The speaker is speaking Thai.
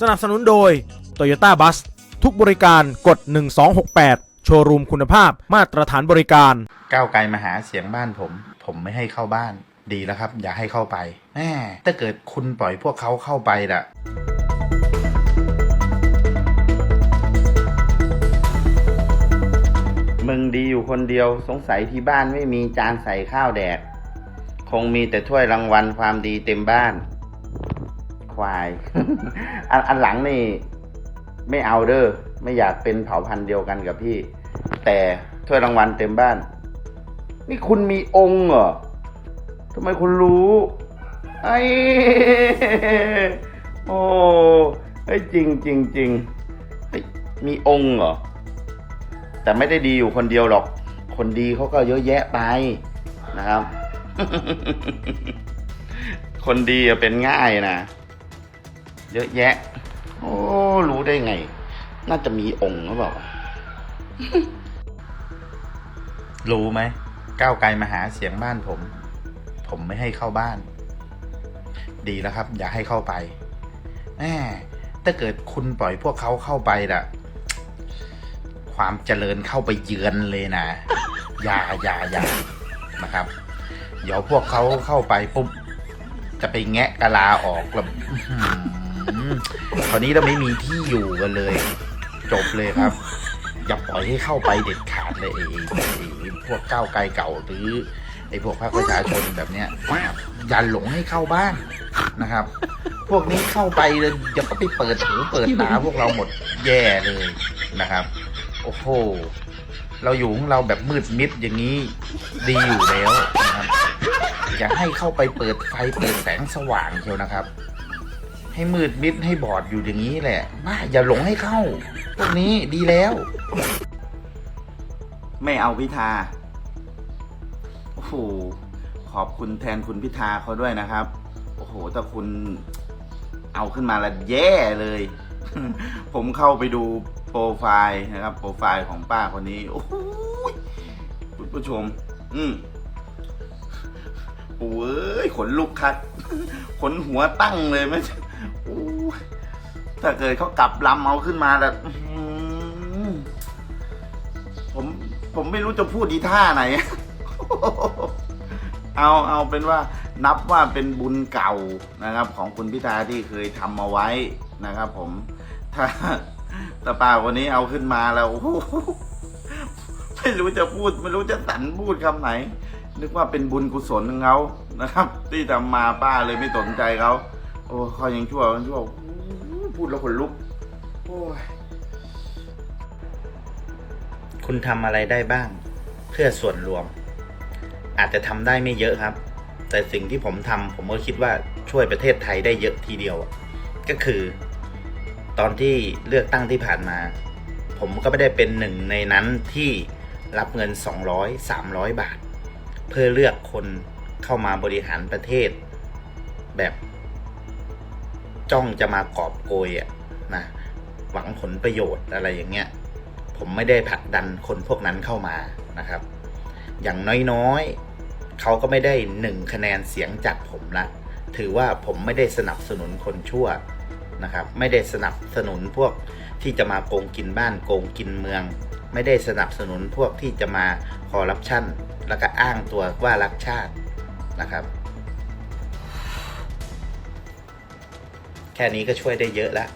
สนับสนุนโดย Toyota Bus ทุกบริการกด 1268 โชว์รูมคุณภาพมาตรฐานบริการ ก้าวไกลมาหาเสียงบ้านผม ผมไม่ให้เข้าบ้าน ดีแล้วครับ อย่าให้เข้าไปแม่ถ้าเกิดคุณปล่อยพวกเขาเข้าไปล่ะ มึงดีอยู่คนเดียวสงสัยที่บ้านไม่มีจานใส่ข้าวแดก คงมีแต่ถ้วยรางวัลความดีเต็มบ้าน ควาย อันอันหลังนี่ไม่เอาเด้อไม่อยากเป็นเผ่าพันธุ์เดียวกันกับพี่ แต่ถ้วยรางวัลเต็มบ้าน นี่คุณมีองค์เหรอทำไมคุณรู้ไอ้โอ้ไอ้จริงจริงจริงมีองค์เหรอแต่ไม่ได้ดีอยู่คนเดียวหรอก คนดีเขาก็เยอะแยะไปนะครับ คนดีอะเป็นง่ายนะ เยอะแยะ โอ้รู้ได้ไง น่าจะมีองค์หรือเปล่า รู้ไหมก้าวไกลมาหาเสียงบ้านผม ผมไม่ให้เข้าบ้าน ดีแล้วครับ อย่าให้เข้าไปแหมถ้าเกิดคุณปล่อยพวกเขาเข้าไปล่ะ ความเจริญเข้าไปเยือนเลยนะอย่าอย่าอย่านะครับ เดี๋ยวพวกเขาเข้าไปปุ๊บจะไปแงะกะลาออกแล้ว คราวนี้เราไม่มีที่อยู่กันเลย จบเลยครับ อย่าปล่อยให้เข้าไปเด็ดขาดเลยไอ้ไอ้ไอ้พวกก้าวไกลเก่าหรือไอ้พวกพรรคประชาชนแบบเนี้ยอย่าหลงให้เข้าบ้านนะครับ พวกนี้เข้าไปเลยอย่าก็ไปเปิดหูเปิดตาพวกเราหมดแย่เลยนะครับ โอ้โหเราอยู่ของเราแบบมืดมิดอย่างนี้ดีอยู่แล้วนะครับอย่าให้เข้าไปเปิดไฟเปิดแสงสว่างเชียวนะครับ ให้มืดมิดให้บอดอยู่อย่างนี้แหละบ้าอย่าหลงให้เข้า พวกนี้ดีแล้ว ไม่เอาพิธา โอ้โห ขอบคุณแทนคุณพิธาเขาด้วยนะครับ โอ้โห ถ้าคุณเอาขึ้นมาแล้วแย่เลย ผมเข้าไปดูโปรไฟล์นะครับ โปรไฟล์ของป้าคนนี้ โอ้โหคุณผู้ชม อืม ปู่เอ้ยขนลุกคักขนหัวตั้งเลยไม่ใช่โอ้ยถ้าเกิดเขากลับลำเอาขึ้นมาแล้วผม ผมไม่รู้จะพูดดีท่าไหน เอาเอาเป็นว่านับว่าเป็นบุญเก่านะครับ ของคุณพิธาที่เคยทำมาไว้นะครับ ผม ถ้าถ้าป้าวันนี้เอาขึ้นมาแล้วไม่รู้จะพูด ไม่รู้จะสันพูดคำไหน นึกว่าเป็นบุญกุศลของเขานะครับ ที่ทำมาป้าเลยไม่สนใจเขาโอ้เขายังชั่วเขาชั่วพูดแล้วขนลุก โอ้ยคุณทำอะไรได้บ้าง เพื่อส่วนรวม อาจจะทำได้ไม่เยอะครับ แต่สิ่งที่ผมทำผมก็คิดว่าช่วยประเทศไทยได้เยอะทีเดียว ก็คือ ตอนที่เลือกตั้งที่ผ่านมา ผมก็ไม่ได้เป็นหนึ่งในนั้นที่รับเงิน 200 300 บาท เพื่อเลือกคนเข้ามาบริหารประเทศ แบบจ้องจะมากอบโกยอะนะหวังผลประโยชน์อะไรอย่างเงี้ย ผมไม่ได้ผลักดันคนพวกนั้นเข้ามานะครับ อย่างน้อยๆเขาก็ไม่ได้หนึ่งคะแนนเสียงจากผมละถือว่าผมไม่ได้สนับสนุนคนชั่วนะครับ ไม่ได้สนับสนุนพวกที่จะมาโกงกินบ้านโกงกินเมือง ไม่ได้สนับสนุนพวกที่จะมาคอร์รัปชัน แล้วก็อ้างตัวว่ารักชาตินะครับ แค่นี้ก็ช่วยได้เยอะแล้ว